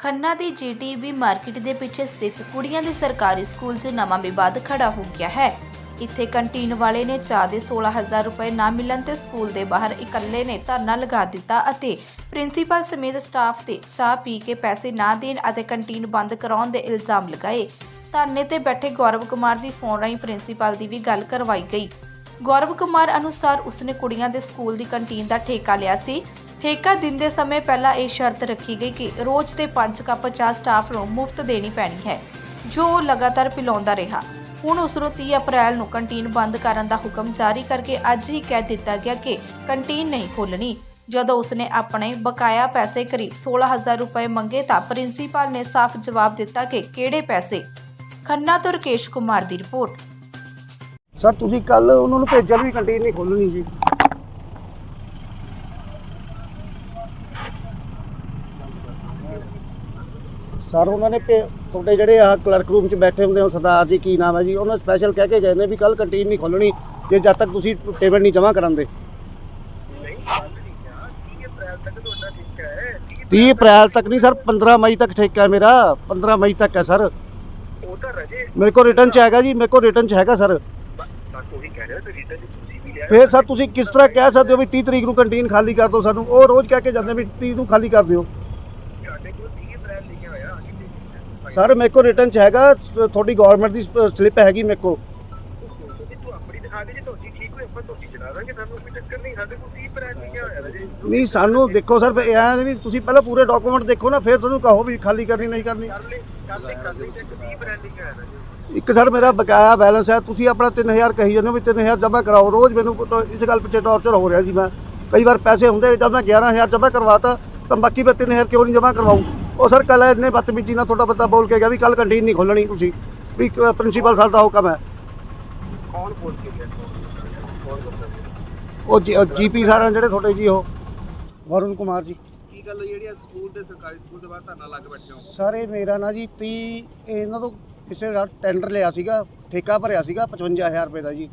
ਖੰਨਾ ਦੀ GTB market ਦੇ ਪਿੱਛੇ ਸਥਿਤ ਕੁੜੀਆਂ ਦੇ ਸਰਕਾਰੀ ਸਕੂਲ 'ਚ ਨਵਾਂ ਵਿਵਾਦ ਖੜਾ ਹੋ ਗਿਆ ਹੈ। ਇੱਥੇ ਕੰਟੀਨ ਵਾਲੇ ਨੇ ਚਾਹ ਦੇ 16000 ਰੁਪਏ ਨਾ ਮਿਲਣ ਤੇ ਸਕੂਲ ਦੇ ਬਾਹਰ ਇਕੱਲੇ ਨੇ ਧਰਨਾ ਲਗਾ ਦਿੱਤਾ ਅਤੇ ਪ੍ਰਿੰਸੀਪਲ ਸਮੇਤ ਸਟਾਫ ਤੇ ਚਾਹ ਪੀ ਕੇ ਪੈਸੇ ਨਾ ਦੇਣ ਅਤੇ ਕੰਟੀਨ ਬੰਦ ਕਰਾਉਣ ਦੇ ਇਲਜ਼ਾਮ ਲਗਾਏ। ਧਰਨੇ ਤੇ ਬੈਠੇ ਗੌਰਵ ਕੁਮਾਰ ਦੀ ਫੋਨ ਰਾਹੀਂ ਪ੍ਰਿੰਸੀਪਲ ਦੀ ਵੀ ਗੱਲ ਕਰਵਾਈ ਗਈ। ਗੌਰਵ ਕੁਮਾਰ ਅਨੁਸਾਰ ਉਸਨੇ ਕੁੜੀਆਂ ਦੇ ਸਕੂਲ ਦੀ ਕੰਟੀਨ ਦਾ ਠੇਕਾ ਲਿਆ ਸੀ। ਠੇਕਾ ਦਿੰਦੇ ਸਮੇਂ ਪਹਿਲਾਂ ਇਹ ਸ਼ਰਤ ਰੱਖੀ ਗਈ ਕਿ ਰੋਜ਼ ਦੇ 5 ਕੱਪ ਚਾਹ ਸਟਾਫ ਨੂੰ ਮੁਫਤ ਦੇਣੀ ਪੈਣੀ ਹੈ, ਜੋ ਉਹ ਲਗਾਤਾਰ ਪਿਲਾਉਂਦਾ ਰਿਹਾ। ਹੁਣ ਉਸ ਨੂੰ 30 ਅਪ੍ਰੈਲ ਨੂੰ ਕੰਟੀਨ ਬੰਦ ਕਰਨ ਦਾ ਹੁਕਮ ਜਾਰੀ ਕਰਕੇ ਅੱਜ ਹੀ ਕਹਿ ਦਿੱਤਾ ਗਿਆ ਕਿ ਕੰਟੀਨ ਨਹੀਂ ਖੋਲਣੀ ਜਦੋਂ ਉਸਨੇ ਆਪਣੇ ਬਕਾਇਆ ਪੈਸੇ ਕਰੀਬ 16000 ਰੁਪਏ ਮੰਗੇ ਤਾਂ ਪ੍ਰਿੰਸੀਪਲ ਨੇ ਸਾਫ਼ ਜਵਾਬ ਦਿੱਤਾ ਕਿ ਕਿਹੜੇ ਪੈਸੇ? ਖੰਨਾ ਤੋਂ ਰਕੇਸ਼ ਕੁਮਾਰ ਦੀ ਰਿਪੋਰਟ। ਸਰ, ਤੁਸੀਂ ਕੱਲ ਉਹਨਾਂ ਨੂੰ ਭੇਜਿਆ ਵੀ ਕੰਟੀਨ ਨਹੀਂ ਖੋਲਣੀ ਜੀ। ਸਰ, ਉਹਨਾਂ ਨੇ ਤੁਹਾਡੇ ਜਿਹੜੇ ਆ ਕਲਰਕ ਰੂਮ 'ਚ ਬੈਠੇ ਹੁੰਦੇ ਹੋ, ਸਰਦਾਰ ਜੀ, ਕੀ ਨਾਮ ਹੈ ਜੀ? ਉਹਨਾਂ ਸਪੈਸ਼ਲ ਕਹਿ ਕੇ ਗਏ ਨੇ ਵੀ ਕੱਲ ਕੰਟੀਨ ਨਹੀਂ ਖੋਲਣੀ ਜੇ ਜਦ ਤੱਕ ਤੁਸੀਂ ਪੇਮੈਂਟ ਨਹੀਂ ਜਮ੍ਹਾਂ ਕਰਾਉਂਦੇ। 30 ਅਪ੍ਰੈਲ ਤੱਕ ਨਹੀਂ, ਸਰ 15 ਮਈ ਤੱਕ ਠੇਕਾ ਮੇਰਾ 15 ਮਈ ਤੱਕ ਹੈ, ਸਰ। ਉਹ ਤਾਂ ਰਜੇ ਮੇਰੇ ਕੋਲ ਰਿਟਰਨ 'ਚ ਹੈਗਾ ਜੀ, ਮੇਰੇ ਕੋਲ ਰਿਟਰਨ 'ਚ ਹੈਗਾ, ਸਰ। ਫਿਰ ਸਰ, ਤੁਸੀਂ ਕਿਸ ਤਰ੍ਹਾਂ ਕਹਿ ਸਕਦੇ ਹੋ ਵੀ 30 ਤਰੀਕ ਨੂੰ ਕੰਟੀਨ ਖਾਲੀ ਕਰ ਦਿਓ ਸਾਨੂੰ? ਉਹ ਰੋਜ਼ ਕਹਿ ਕੇ ਜਾਂਦੇ ਵੀ 30 ਨੂੰ ਖਾਲੀ ਕਰ ਦਿਓ ਸਾਡੇ ਕੋਲ 30 ਅਪ੍ਰੈਲ ਲਿਖਿਆ ਹੋਇਆ ਅਸੀਂ ਦੇਖੀ ਸਰ ਮੇਰੇ ਕੋਲ ਰਿਟਰਨ ਚ ਹੈਗਾ ਤੁਹਾਡੀ ਗਵਰਨਮੈਂਟ ਦੀ ਸਲਿੱਪ ਹੈਗੀ ਮੇਰੇ ਚੱਕਰ ਨਹੀਂ ਸਾਡੇ ਕੋਲ 30 ਅਪ੍ਰੈਲ ਲਿਖਿਆ ਹੋਇਆ ਰਜੇ ਨਹੀਂ ਸਾਨੂੰ ਦੇਖੋ ਸਰ ਇਹ ਐਂ ਵੀ ਤੁਸੀਂ ਪਹਿਲਾਂ ਪੂਰੇ ਡਾਕੂਮੈਂਟ ਦੇਖੋ ਨਾ ਫਿਰ ਤੁਹਾਨੂੰ ਕਹੋ ਵੀ ਖਾਲੀ ਕਰਨੀ ਨਹੀਂ ਕਰਨੀ। ਕਰ ਲੈ ਕਰ ਲੈ ਕਰ ਲੈ ਤੇ 30 ਅਪ੍ਰੈਲ ਲਿਖਿਆ ਹੋਇਆ ਰਜੇ ਇੱਕ ਸਰ ਮੇਰਾ ਬਕਾਇਆ ਬੈਲੈਂਸ ਹੈ ਤੁਸੀਂ ਆਪਣਾ 3000 ਕਹੀ ਜਾਂਦੇ ਹੋ ਵੀ 3000 ਜਮ੍ਹਾਂ ਕਰਾਓ ਰੋਜ਼ ਮੈਨੂੰ ਇਸ ਗੱਲ ਪਿੱਛੇ ਟੌਰਚਰ ਹੋ ਰਿਹਾ ਜੀ ਮੈਂ। ਕਈ ਵਾਰ ਪੈਸੇ ਹੁੰਦੇ ਜਦ ਮੈਂ 11000 ਜਮ੍ਹਾਂ ਕਰਵਾਤਾ ਤਾਂ ਬਾਕੀ ਮੈਂ 3000 ਕਿਉਂ ਨਹੀਂ ਜਮ੍ਹਾਂ ਕਰਵਾਉਂ ਉਹ ਸਰ ਕੱਲ ਇੰਨੇ ਬਦਤਮੀਜ਼ੀ ਨਾਲ ਤੁਹਾਡਾ ਬੰਦਾ ਬੋਲ ਕੇ ਗਿਆ ਵੀ ਕੱਲ ਕੰਟੀਨ ਨਹੀਂ ਖੋਲਣੀ ਤੁਸੀਂ ਵੀ ਪ੍ਰਿੰਸੀਪਲ ਸਾਹਿਬ ਦਾ ਹੁਕਮ ਹੈ। ਕੌਣ ਬੋਲ ਕੇ ਗਿਆ? ਉਹ ਜੀਪੀ ਸਾਰਾਂ ਜਿਹੜੇ ਤੁਹਾਡੇ ਜੀ ਉਹ ਵਰੁਣ ਕੁਮਾਰ ਜੀ। ਕੀ ਗੱਲ ਜਿਹੜੀ ਸਕੂਲ ਤੇ ਸਰਕਾਰੀ ਸਕੂਲ ਦੇ ਬਾਹਰ ਧਰਨਾ ਲੱਗ ਬੈਠੇ ਹੋ? ਸਰ ਇਹ ਮੇਰਾ ਨਾ ਜੀ 30 ਇਹਨਾਂ ਤੋਂ ਕਿਸੇ ਦਾ ਟੈਂਡਰ ਲਿਆ ਸੀਗਾ ਠੇਕਾ ਭਰਿਆ ਸੀਗਾ 55000 ਰੁਪਏ ਦਾ ਜੀ।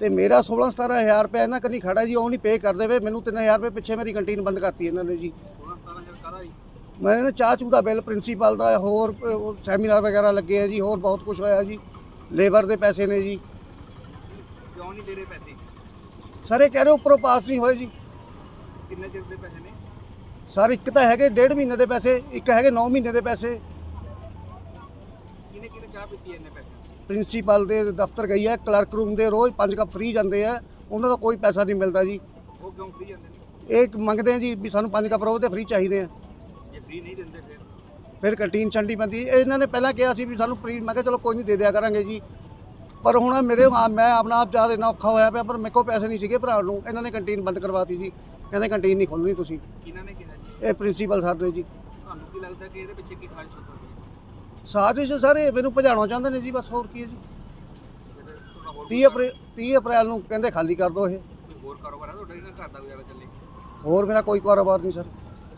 ਤੇ ਮੇਰਾ 16 17000 ਰੁਪਏ ਇਹਨਾਂ ਕੰਨੀ ਖੜਾ ਜੀ ਉਹ ਨਹੀਂ ਪੇ ਕਰਦੇ ਵੇ ਮੈਨੂੰ 3000 ਰੁਪਏ ਪਿੱਛੇ ਮੇਰੀ ਕੰਟੀਨ ਬੰਦ ਕਰਤੀ ਇਹਨਾਂ ਨੇ ਜੀ। 16 17 ਹਜ਼ਾਰ ਕਾਹਦਾ ਜੀ? ਮੈਂ ਇਹਨਾਂ ਚਾਹ ਚੂ ਦਾ ਬਿੱਲ ਪ੍ਰਿੰਸੀਪਲ ਦਾ ਹੋਰ ਸੈਮੀਨਾਰ ਵਗੈਰਾ ਲੱਗੇ ਆ ਜੀ ਹੋਰ ਬਹੁਤ ਕੁਝ ਹੋਇਆ ਜੀ। ਲੇਬਰ ਦੇ ਪੈਸੇ ਨੇ ਜੀ। ਕਿਉਂ ਨਹੀਂ ਦੇ ਰਹੇ ਪੈਸੇ? ਸਰ ਇਹ ਕਹਿ ਰਹੇ ਉੱਪਰੋਂ ਪਾਸ ਨਹੀਂ ਹੋਏ ਜੀ। ਕਿੰਨੇ ਚਿਰ ਦੇ ਪੈਸੇ ਨੇ? ਸਰ ਇੱਕ ਤਾਂ ਹੈਗੇ ਡੇਢ ਮਹੀਨੇ ਦੇ ਪੈਸੇ ਇੱਕ ਹੈਗੇ 9 ਮਹੀਨੇ ਦੇ ਪੈਸੇ। ਕਿਹਨੇ ਕਿਹਨੇ ਚਾਹ ਪੀਤੀ ਇੰਨੇ ਪੈਸੇ? ਪ੍ਰਿੰਸੀਪਲ ਦੇ ਦਫ਼ਤਰ ਗਈ ਹੈ ਕਲਰਕ ਰੂਮ ਦੇ ਰੋਜ਼ 5 ਕੱਪ ਫ੍ਰੀ ਜਾਂਦੇ ਆ। ਉਹਨਾਂ ਦਾ ਕੋਈ ਪੈਸਾ ਨਹੀਂ ਮਿਲਦਾ ਜੀ। ਉਹ ਕਿਉਂ ਫ੍ਰੀ ਜਾਂਦੇ ਨੇ? ਇਹ ਮੰਗਦੇ ਆ ਜੀ ਵੀ ਸਾਨੂੰ 5 ਕੱਪ ਰੋਜ਼ ਦੇ ਫ੍ਰੀ ਚਾਹੀਦੇ ਆ। ਜੇ ਫ੍ਰੀ ਨਹੀਂ ਦਿੰਦੇ ਫਿਰ? ਫਿਰ ਕੰਟੀਨ ਛੰਡੀ ਪੈਂਦੀ। ਇਹ ਇਹਨਾਂ ਨੇ ਪਹਿਲਾਂ ਕਿਹਾ ਸੀ ਵੀ ਸਾਨੂੰ ਫ੍ਰੀ ਮੈਂ ਕਿਹਾ ਚਲੋ ਕੋਈ ਨਹੀਂ ਦੇ ਦਿਆ ਕਰਾਂਗੇ ਜੀ। ਪਰ ਹੁਣ ਮੇਰੇ ਆ- ਮੈਂ ਆਪਣਾ ਆਪ ਜ਼ਿਆਦਾ ਇੰਨਾ ਔਖਾ ਹੋਇਆ ਪਿਆ ਪਰ ਮੇਰੇ ਕੋਲ ਪੈਸੇ ਨਹੀਂ ਸੀਗੇ ਭਰਾ ਨੂੰ। ਇਹਨਾਂ ਨੇ ਕੰਟੀਨ ਬੰਦ ਕਰਵਾਤੀ ਜੀ। ਕਹਿੰਦੇ ਕੰਟੀਨ ਨਹੀਂ ਖੋਲਣੀ ਤੁਸੀਂ। ਕਿਹਨਾਂ ਨੇ ਕਿਹਾ ਜੀ? ਇਹ ਪ੍ਰਿੰਸੀਪਲ ਸਰ ਨੇ ਜੀ। ਤੁਹਾਨੂੰ ਕੀ ਲੱਗਦਾ ਕਿ ਇਹਦੇ ਪਿੱਛੇ ਕੀ ਸਾਜ਼ਿਸ਼ ਹੋ ਸਕਦੀ ਹੈ? ਸਾਜ਼ਿਸ਼ ਸਰ ਇਹ ਮੈਨੂੰ ਭਜਾਉਣਾ ਚਾਹੁੰਦੇ ਨੇ ਜੀ ਬਸ ਹੋਰ ਕੀ ਹੈ ਜੀ। ਫਿਰ ਤੁਹਾਡਾ ਹੋਰ 30 ਅਪ੍ਰੈਲ 30 ਅਪ੍ਰੈਲ ਨੂੰ ਕਹਿੰਦੇ ਖਾਲੀ ਕਰ ਦਿਓ ਇਹ। ਕੋਈ ਹੋਰ ਕਾਰੋਬਾਰ ਹੈ ਤੁਹਾਡਾ ਜਿਹੜਾ ਘਰ ਦਾ ਗੁਜ਼ਾਰਾ ਚੱਲੇ? ਹੋਰ ਮੇਰਾ ਕੋਈ ਕਾਰੋਬਾਰ ਨਹੀਂ ਸਰ।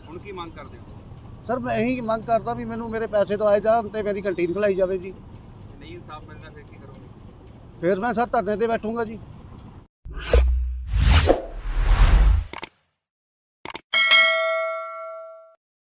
ਹੁਣ ਕੀ ਮੰਗ ਕਰਦੇ ਹੋ? ਸਰ ਮੈਂ ਇਹੀ ਮੰਗ ਕਰਦਾ ਵੀ ਮੈਨੂੰ ਮੇਰੇ ਪੈਸੇ ਦਵਾਏ ਜਾਣ ਤੇ ਮੇਰੀ ਕੰਟੀਨ ਖਲਾਈ ਜਾਵੇ ਜੀ। ਜੇ ਨਹੀਂ ਇਨਸਾਫ ਮਿਲਦਾ ਫਿਰ ਕੀ ਕਰੋਗੇ? ਫਿਰ ਮੈਂ ਸਰ ਧਰਨੇ ਤੇ ਬੈਠੂੰਗਾ ਜੀ।